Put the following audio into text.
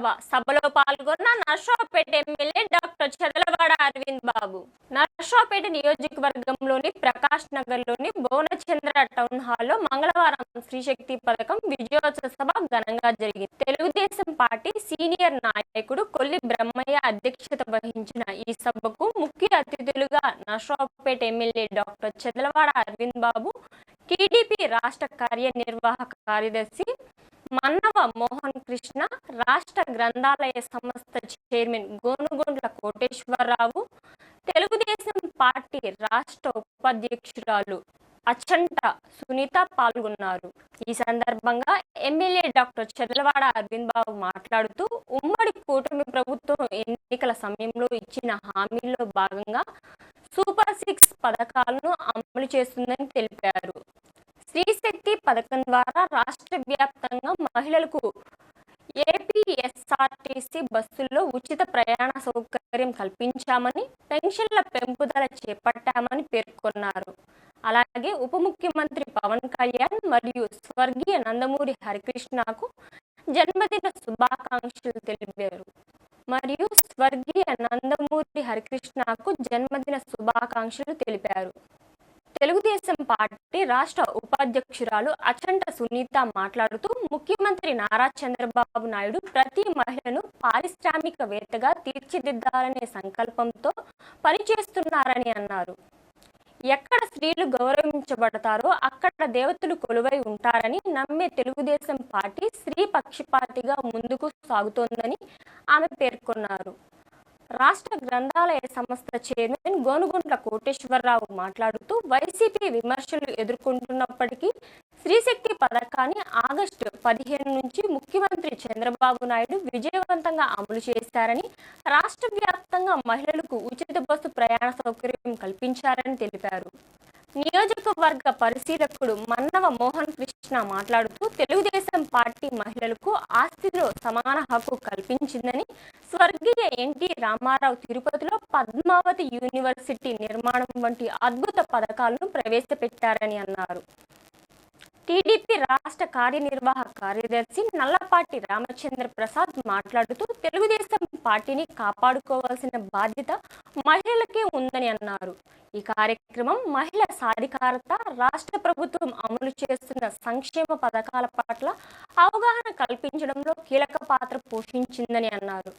సభ సభలో పాల్గొన్న Narsapeta MLA doctor Chadalavada Aravind Babu. Narsapeta నియోజకవర్గంలోని ప్రకాష్ నగర్లోని టౌన్ హాల్లో మంగళవారం స్త్రీశక్తి పథకం విజయోత్సవ ఘనంగా జరిగింది. తెలుగుదేశం పార్టీ సీనియర్ నాయకుడు కొల్లి బ్రహ్మయ్య అధ్యక్షత వహించిన ఈ సభకు ముఖ్య అతిథులుగా Narsapeta MLA doctor Chedalavada Aravind Babu TDP రాష్ట్ర కార్యనిర్వాహక కార్యదర్శి మన్నవ మోహన్ కృష్ణ రాష్ట్ర గ్రంథాలయ సంస్థ చైర్మన్ గోనుగొండ్ల కోటేశ్వరరావు తెలుగుదేశం పార్టీ రాష్ట్ర ఉపాధ్యక్షురాలు అచ్చంట సునీత పాల్గొన్నారు. ఈ సందర్భంగా ఎమ్మెల్యే డాక్టర్ చెర్లవాడ అరవింద్ బాబు మాట్లాడుతూ ఉమ్మడి కూటమి ప్రభుత్వం ఎన్నికల సమయంలో ఇచ్చిన హామీల్లో భాగంగా సూపర్ సిక్స్ పథకాలను అమలు చేస్తుందని తెలిపారు. స్త్రీశక్తి పథకం ద్వారా రాష్ట్ర వ్యాప్తంగా మహిళలకు ఏపీఎస్ఆర్టీసీ బస్సుల్లో ఉచిత ప్రయాణ సౌకర్యం కల్పించామని పెన్షన్ల పెంపుదల చేపట్టామని పేర్కొన్నారు. అలాగే ఉప ముఖ్యమంత్రి పవన్ కళ్యాణ్ మరియు స్వర్గీయ నందమూరి హరికృష్ణకు జన్మదిన శుభాకాంక్షలు తెలిపారు. మరియు స్వర్గీయ నందమూరి హరికృష్ణకు జన్మదిన శుభాకాంక్షలు తెలిపారు. తెలుగుదేశం పార్టీ రాష్ట్ర ఉపాధ్యక్షురాలు అచంట సునీత మాట్లాడుతూ ముఖ్యమంత్రి నారా చంద్రబాబు నాయుడు ప్రతి మహిళను పారిశ్రామికవేత్తగా తీర్చిదిద్దాలనే సంకల్పంతో పనిచేస్తున్నారని అన్నారు. ఎక్కడ స్త్రీలు గౌరవించబడతారో అక్కడ దేవతలు కొలువై ఉంటారని నమ్మే తెలుగుదేశం పార్టీ స్త్రీ పక్షపాతిగా ముందుకు సాగుతోందని ఆమె పేర్కొన్నారు. రాష్ట్ర గ్రంథాలయ సంస్థ చైర్మన్ గోనుగుంట్ల కోటేశ్వరరావు మాట్లాడుతూ వైసీపీ విమర్శలు ఎదుర్కొంటున్నప్పటికీ స్త్రీశక్తి పథకాన్ని ఆగస్టు పదిహేను నుంచి ముఖ్యమంత్రి చంద్రబాబు నాయుడు విజయవంతంగా అమలు చేశారని రాష్ట్ర వ్యాప్తంగా మహిళలకు ఉచిత బస్సు ప్రయాణ సౌకర్యం కల్పించారని తెలిపారు. నియోజకవర్గ పరిశీలకుడు మన్నవ మోహన్ కృష్ణ మాట్లాడుతూ తెలుగుదేశం పార్టీ మహిళలకు ఆస్తిలో సమాన హక్కు కల్పించిందని స్వర్గీయ ఎన్టీ రామారావు తిరుపతిలో పద్మావతి యూనివర్సిటీ నిర్మాణం వంటి అద్భుత పథకాలను ప్రవేశపెట్టారని అన్నారు. టీడీపీ రాష్ట్ర కార్యనిర్వాహక కార్యదర్శి నల్లపాటి రామచంద్ర ప్రసాద్ మాట్లాడుతూ తెలుగుదేశం పార్టీని కాపాడుకోవాల్సిన బాధ్యత మహిళలకే ఉందని అన్నారు. ఈ కార్యక్రమం మహిళ సాధికారత రాష్ట్ర ప్రభుత్వం అమలు చేస్తున్న సంక్షేమ పథకాల పట్ల అవగాహన కల్పించడంలో కీలక పాత్ర పోషించిందని అన్నారు.